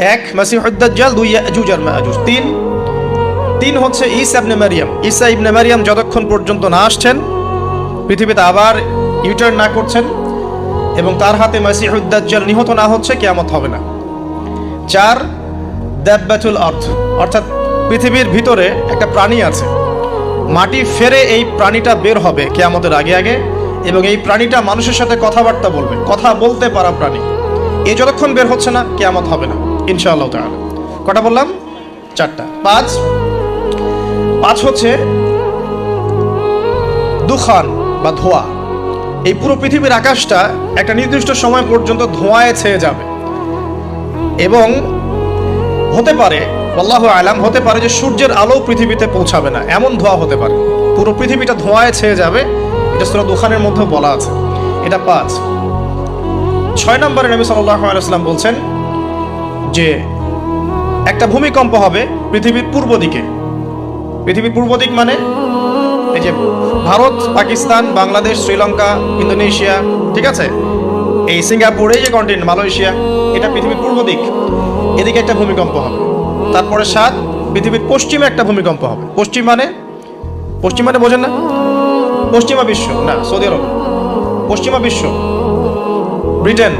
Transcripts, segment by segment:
এক মাসিহুদ্দাজ্জাল দুই, ইয়াজুজ আর মাজুজ তিন তিন হচ্ছে ঈসা ইবনে মারিয়াম। ঈসা ইবনে মারিয়াম যতক্ষণ পর্যন্ত না আসছেন, পৃথিবীতে আবার ইউটার্ন না করছেন এবং তার হাতে মাসিহুদ্দাজ্জাল নিহত না হচ্ছে, কেয়ামত হবে না। চার, দাব্বাতুল অর্থ অর্থাৎ পৃথিবীর ভিতরে একটা প্রাণী আছে। মাটি ফেরে এই প্রাণীটা বের হবে কেয়ামতের আগে আগে এবং এই প্রাণীটা মানুষের সাথে কথাবার্তা বলবে, কথা বলতে পারা প্রাণী। এ যতক্ষণ বের হচ্ছে না, কেয়ামত হবে না। ইনশাআল্লাহ তাআলা। কটা বললাম? চারটা। পাঁচ? পাঁচ হচ্ছে দুখান বা ধোয়া। এই পুরো পৃথিবীর আকাশটা একটা নির্দিষ্ট সময় পর্যন্ত ধোঁয়ায় ছেয়ে যাবে। এবং হতে পারে, আল্লাহ আলাম, হতে পারে যে সূর্যের আলো পৃথিবীতে পৌঁছাবে না। এমন ধোঁয়া হতে পারে। পুরো পৃথিবীটা ধোঁয়ায় ছেয়ে যাবে। এটা সুরা দুখানের মধ্যে বলা আছে। এটা পাঁচ। ছয় নম্বরে নবী সাল্লাহ আলাইসাল্লাম বলছেন যে একটা ভূমিকম্প হবে পৃথিবীর পূর্ব দিকে। পৃথিবীর পূর্ব দিক মানে এই যে ভারত, পাকিস্তান, বাংলাদেশ, শ্রীলঙ্কা, ইন্দোনেশিয়া, ঠিক আছে? এই সিঙ্গাপুর যে কন্টিনেন্ট মালয়েশিয়া, এটা পৃথিবীর পূর্ব দিক। এদিকে একটা ভূমিকম্প হবে। তারপরে সাত, পৃথিবীর পশ্চিমে একটা ভূমিকম্প হবে। পশ্চিম মানে? পশ্চিম মানে বোঝেন না। পশ্চিমা বিশ্ব, না, সৌদি আরব। পশ্চিমা বিশ্ব। ব্রিটেন,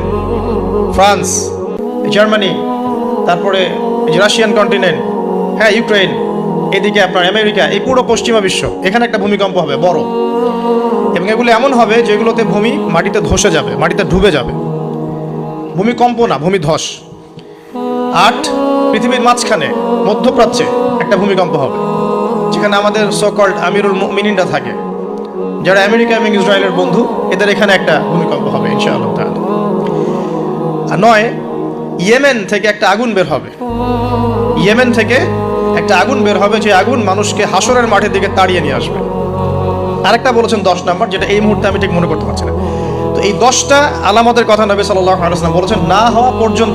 ফ্রান্স, জার্মানি তারপরে রাশিয়ান কন্টিনেন্ট হ্যাঁ ইউক্রেন এদিকে আপনার আমেরিকা, এই পুরো পশ্চিমা বিশ্ব, এখানে একটা ভূমিকম্প হবে, বড়। এবং এগুলো এমন হবে যেগুলোতে ভূমি মাটিতে ধসে যাবে, মাটিতে ডুবে যাবে। ভূমিকম্প না, ভূমি ধস। আট, পৃথিবীর মাঝখানে, মধ্যপ্রাচ্যে একটা ভূমিকম্প হবে, যেখানে আমাদের সকল্ড আমিরুল মিনিনরা থাকে, যারা আমেরিকা এবং ইসরায়েলের বন্ধু, এদের এখানে একটা ভূমিকম্প হবে, ইনশাআল্লাহ নয় ইয়েমেন থেকে একটা আগুন বের হবে। ইয়েমেন থেকে একটা আগুন বের হবে, যে আগুন মানুষকে হাসরের মাঠের দিকে তাড়িয়ে নিয়ে আসবে। আরেকটা বলেছেন দশ নম্বর, যেটা এই মুহূর্তে আমি ঠিক মনে করতে পারছি না। তো এই দশটা আলামতের কথা নবী সাল্লাহ বলেছেন, না হওয়া পর্যন্ত